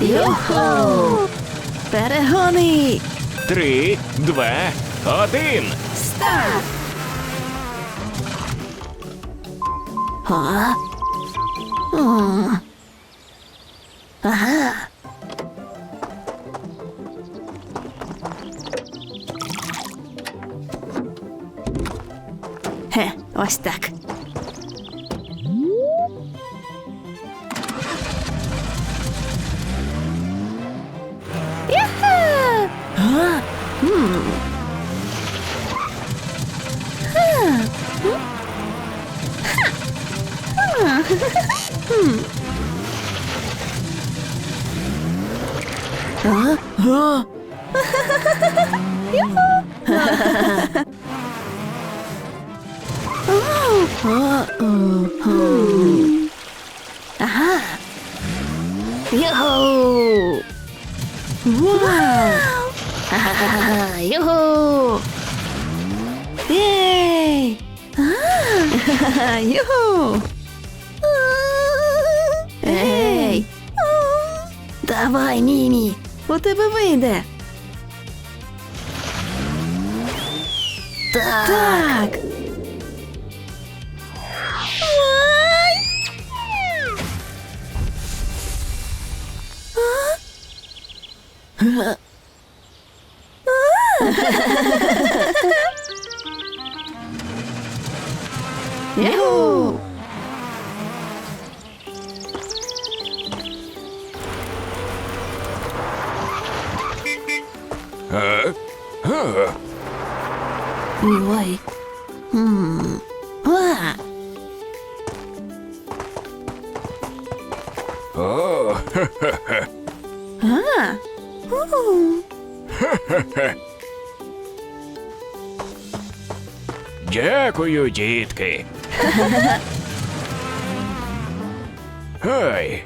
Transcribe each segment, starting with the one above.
Юху! Перегони! Три, два, один. Старт! А? Ага. Хе, ось так. А? А? Ага. Йоу! Вау! Ага, Йоу! Ей! А, Йоу! Ей! Давай, Мімі! У тебе вийде! Так! Так! А? Ой. М. А. О, А. У. дякую, дітки. Ой,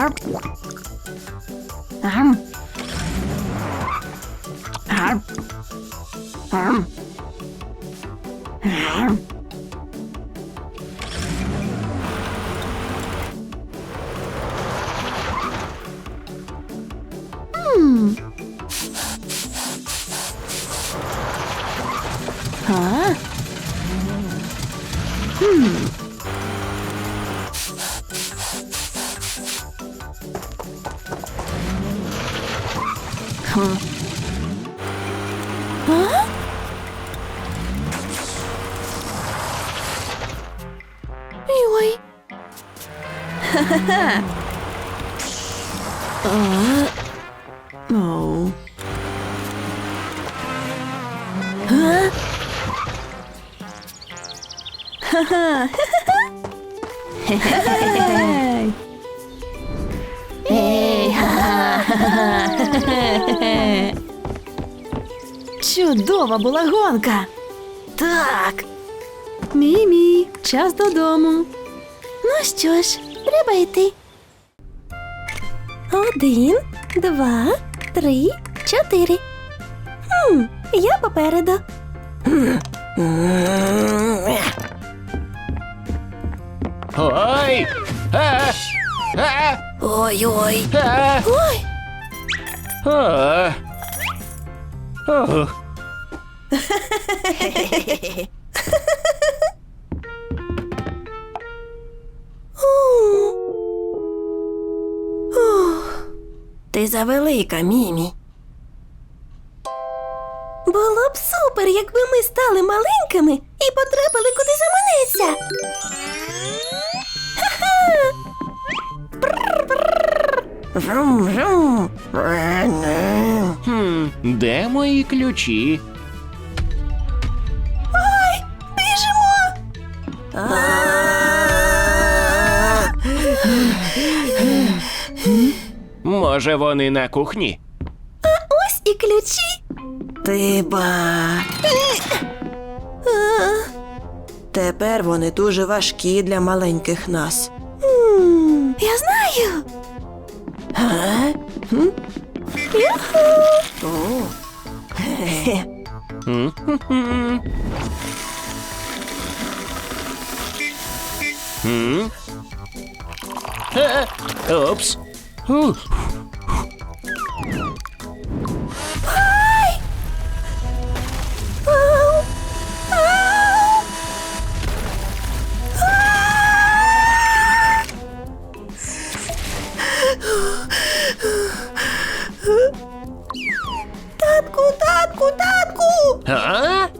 Арп. Ам. Арп. Ам. Ха-ха-ха. Оу. Ха-ха. Чудова була гонка. Так. Мімі, час додому. Ну що ж, треба йти. Один, два, три, чотири. Хм, я попереду. ой, а, а, Ой-ой. а, Ой. Ти завелика, Мімі. Було б супер, якби ми стали маленькими і потрапили куди заманеться. Жум-жум. хм, де мої ключі? Може, вони на кухні? А Ось і ключі. Ти ба. Тепер вони дуже важкі для маленьких нас. М, Я знаю. А? Юху. О. Хе-хе. М-м-м. М? Е, Опс. Ух. Татку, татку, татку! А?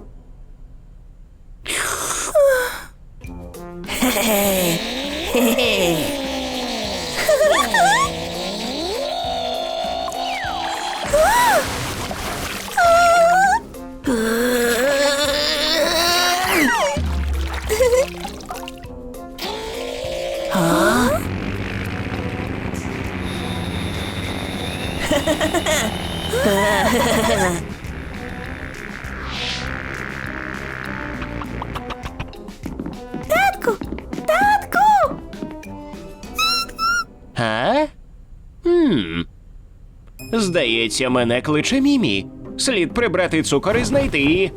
Здається, мене кличе Мімі. Слід прибрати цукор і знайти.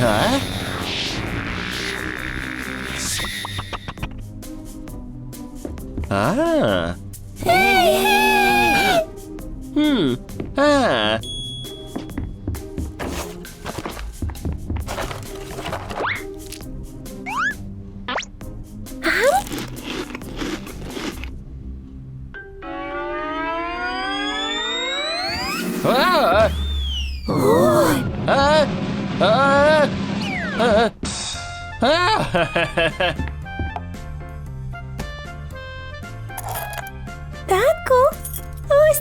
А? А? А. Хм. А. А. А. А. А. А. Татку!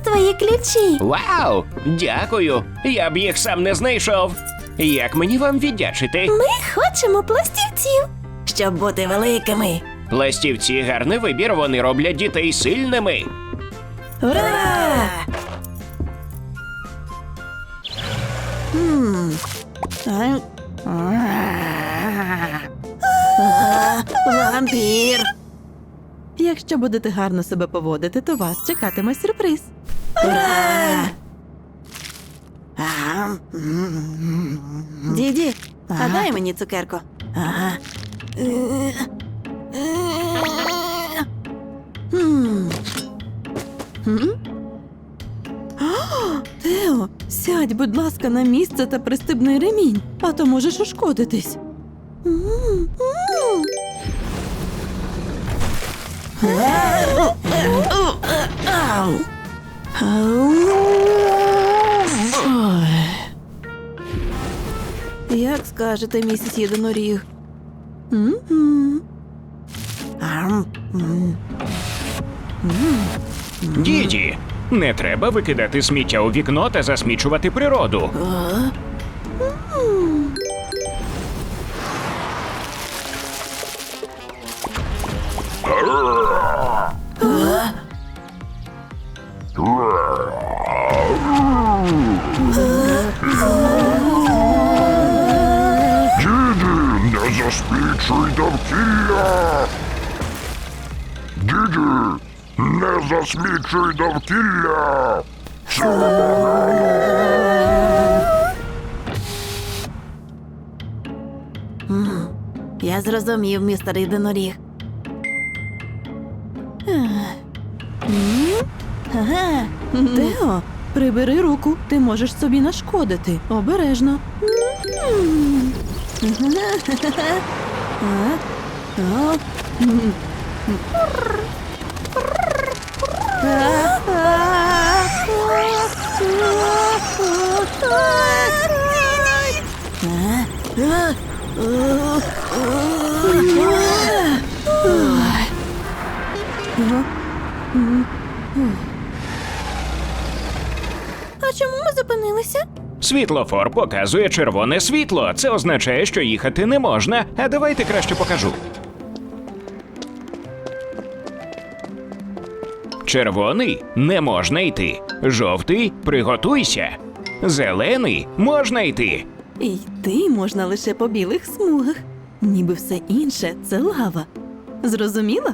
Твої ключі. Вау! Дякую! Я б їх сам не знайшов. Як мені вам віддячити? Ми хочемо пластівців. Щоб бути великими. Пластівці гарний вибір, вони роблять дітей сильними. Ура! Вампір! Якщо будете гарно себе поводити, то вас чекатиме сюрприз. Ура! Діді, а дай мені цукерку. Ага. Тео, сядь, будь ласка, на місце та пристебний ремінь, а то можеш ушкодитись. Ау! Як скажете, місіс єдиноріг? Діді, не треба викидати сміття у вікно та засмічувати природу. А? Засмічуй довкілля. Я зрозумів, містер єдиноріг. Тео, прибери руку, ти можеш собі нашкодити. Обережно. А чому ми зупинилися? Світлофор показує червоне світло. Це означає, що їхати не можна. А давайте краще покажу. Червоний не можна йти. Жовтий приготуйся. Зелений можна йти. І йти можна лише по білих смугах, ніби все інше це лава. Зрозуміла?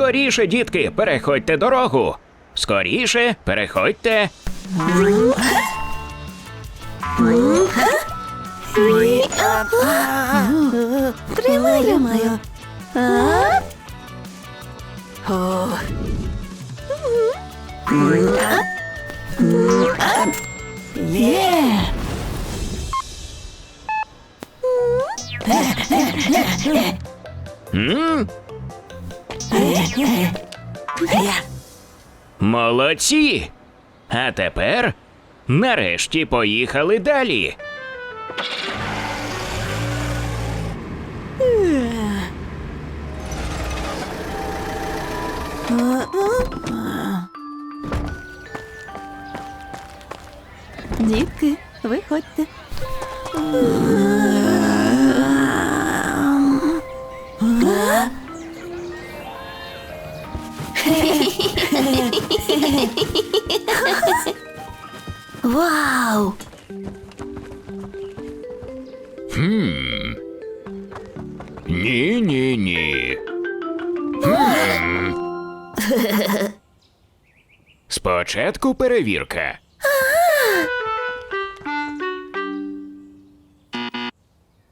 Скоріше, дітки, переходьте дорогу. Скоріше, переходьте. Тримай, тримаю. А? Молодці. А тепер нарешті поїхали далі. дітки, виходьте. Вау! Ні, ні, ні. Спочатку перевірка.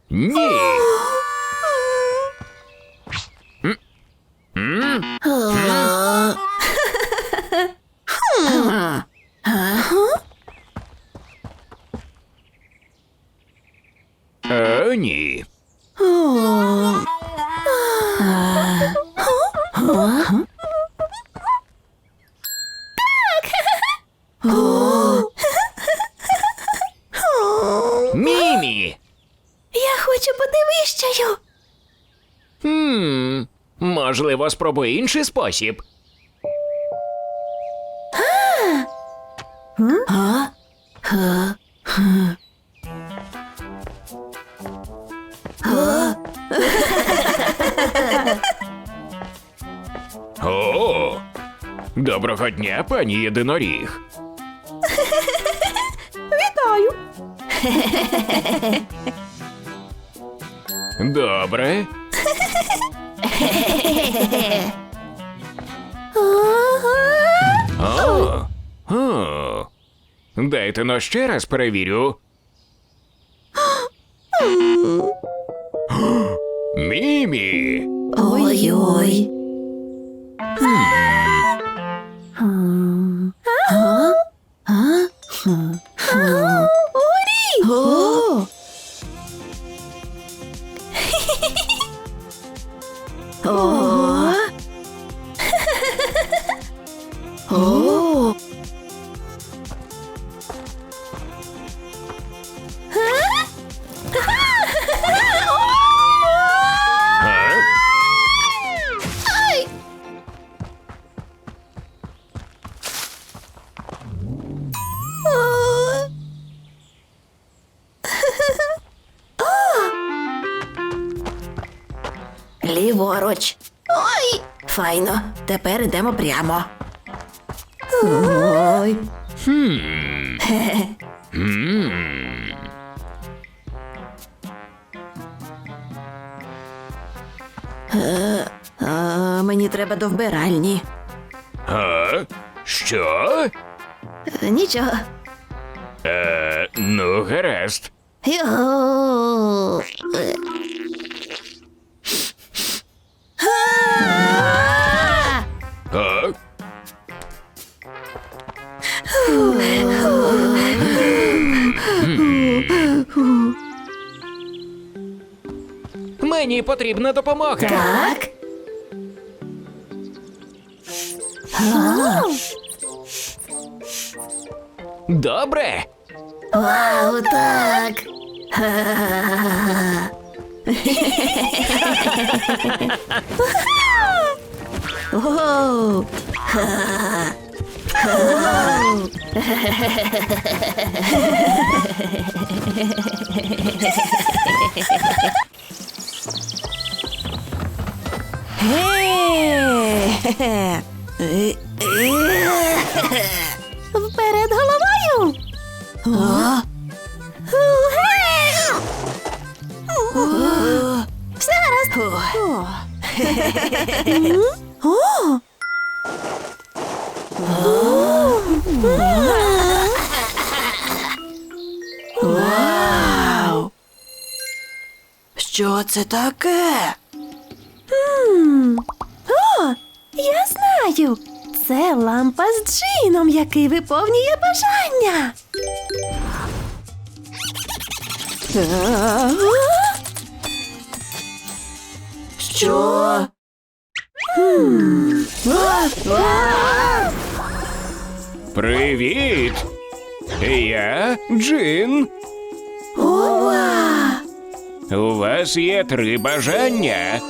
Ні. Можливо, спробуй інший спосіб. О, доброго дня, пані єдиноріг. Вітаю! Добре. О, о. Дайте но ще раз перевірю. Мімі. Ой-ой. О! О! Йдемо прямо. Ой. А, мені треба до вбиральні. А? Що? Нічого. Е, ну, гаразд. Йо. Потрібна допомога. Так. Добре. Вау, так. Воу. Воу. Вперед головою. Все гаразд. о. Вау! Що це таке? Я знаю. Це лампа з джином, який виповнює бажання. Що? Привіт! Я Джин. Ова! У вас є три бажання.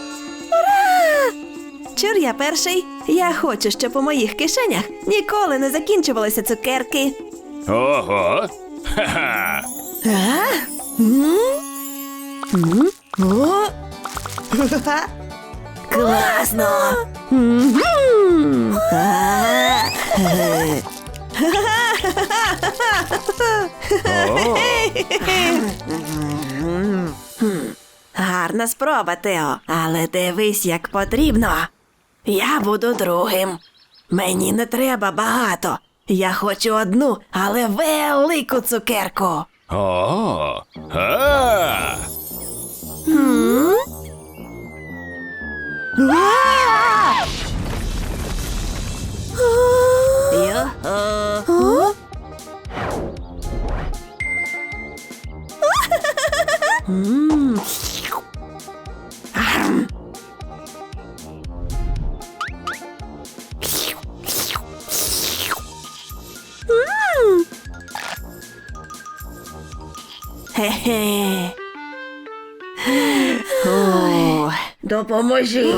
Чур я перший. Я хочу, щоб у моїх кишенях ніколи не закінчувалися цукерки. Ого! Ха-ха! А? М? М? О? Класно! Мгм. А? О, Гарна спроба, Тео, але дивись, як потрібно. Я буду другим. Мені не треба багато. Я хочу одну, але велику цукерку. о, а! Йо-хо. М. Хе-хе. О, Допоможіть.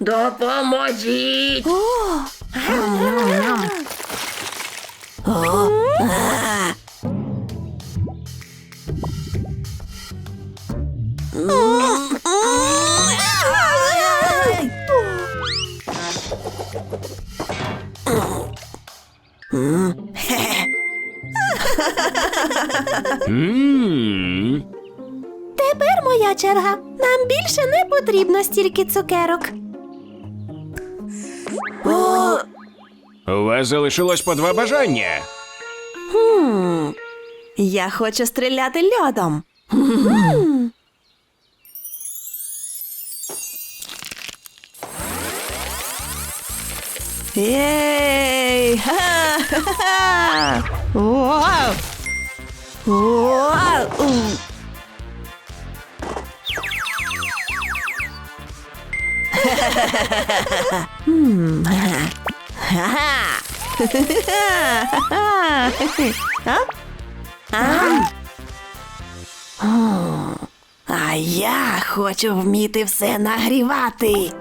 Допоможіть. О, а. М. Тепер моя черга. Нам більше не потрібно стільки цукерок. О, У вас залишилось по два бажання. хм. Я хочу стріляти льодом. Єй! Ха-ха-ха! Вау! А? Я хочу вміти все нагрівати.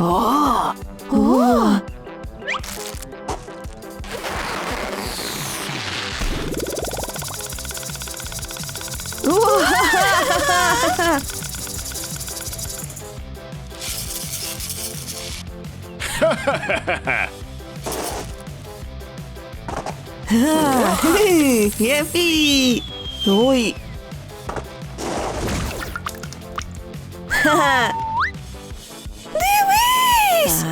О! О! Єпі! Ой! Ха! Дивись!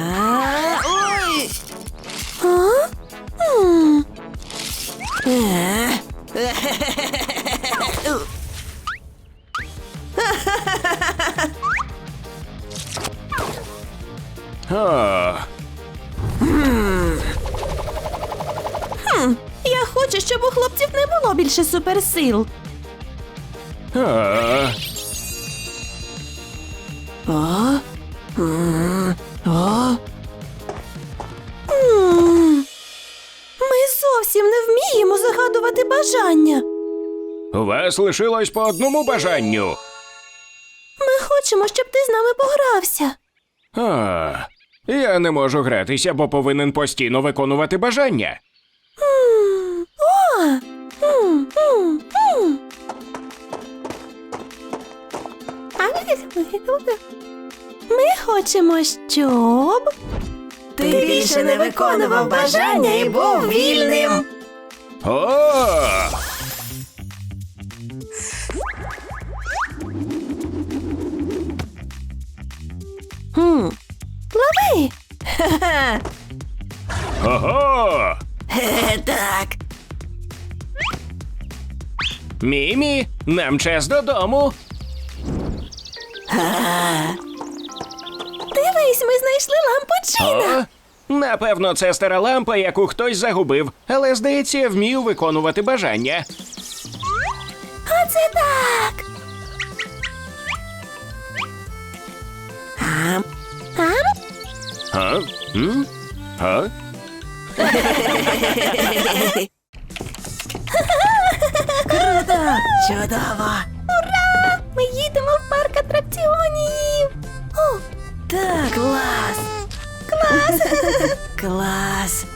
Ой! А? М, Е. О, Я хочу, щоб у хлопців не було більше суперсил. М, О? М, Ми зовсім не вміємо загадувати бажання. У вас лишилось по одному бажанню. Ми хочемо, щоб ти з нами погрався. А, Я не можу гратися, бо повинен постійно виконувати бажання. Ми хочемо, щоб. Ти більше не виконував бажання і був вільним. О! Хм. Лови! Ого! Хе, так. Мімі, нам час додому. Дивись, ми знайшли лампочина. О, напевно, це стара лампа, яку хтось загубив, але здається, я вмію виконувати бажання. Оце так. Ам. Ам? А? М? А? Круто! Чудово! Ура! Ми їдемо в парк атракціонів. О, Так, клас! Клас! Клас!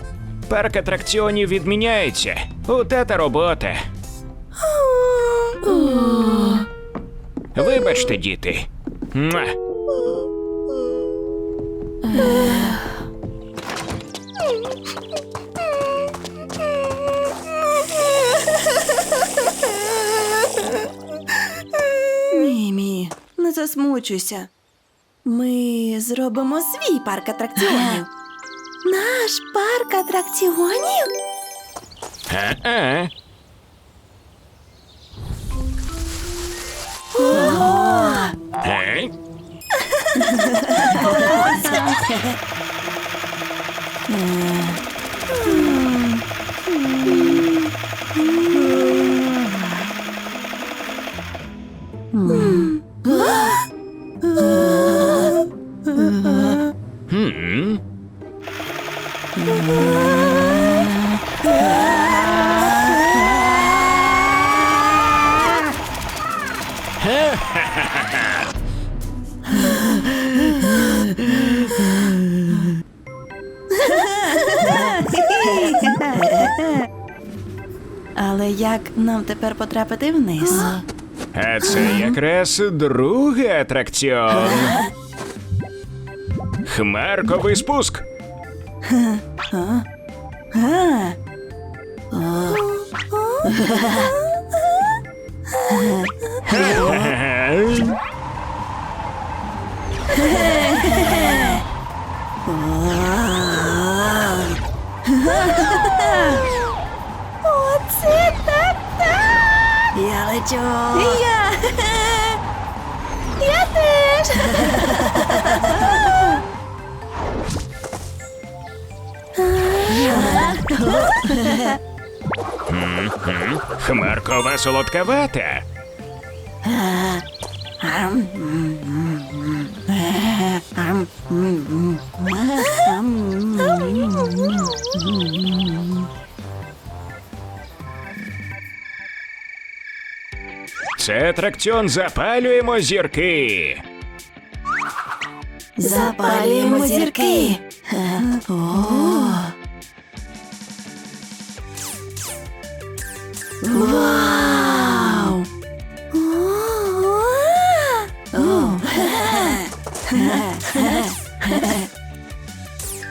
Парк атракціонів відміняється. У тата робота. Вибачте, діти. Муа. Засмучуйся. Ми зробимо свій парк атракціонів. наш парк атракціонів? А-а. Е? Але як нам тепер потрапити вниз? А це якраз другий атракціон. Хмарковий спуск. А? Оце Я лечу! Я. Я теж. Хмаркова солодкавата. Це атракціон запалюємо зірки. Запалюємо зірки! Вау!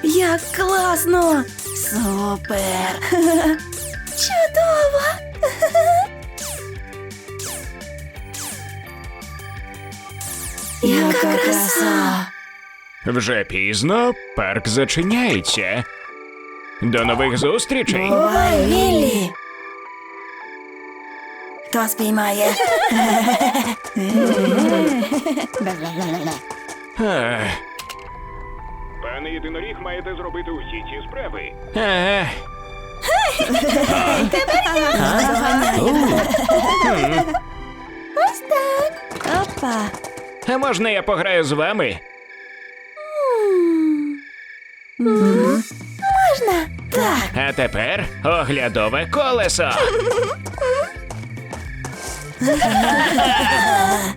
Як класно! Супер! Чудово. Яка краса! Вже пізно парк зачиняється. До нових зустрічей. Бувай, Віллі! Хто спіймає? Пане єдиноріг, маєте зробити усі ці справи. Ось так. Опа! А можна я пограю з вами? Можна. Так, А тепер оглядове колесо.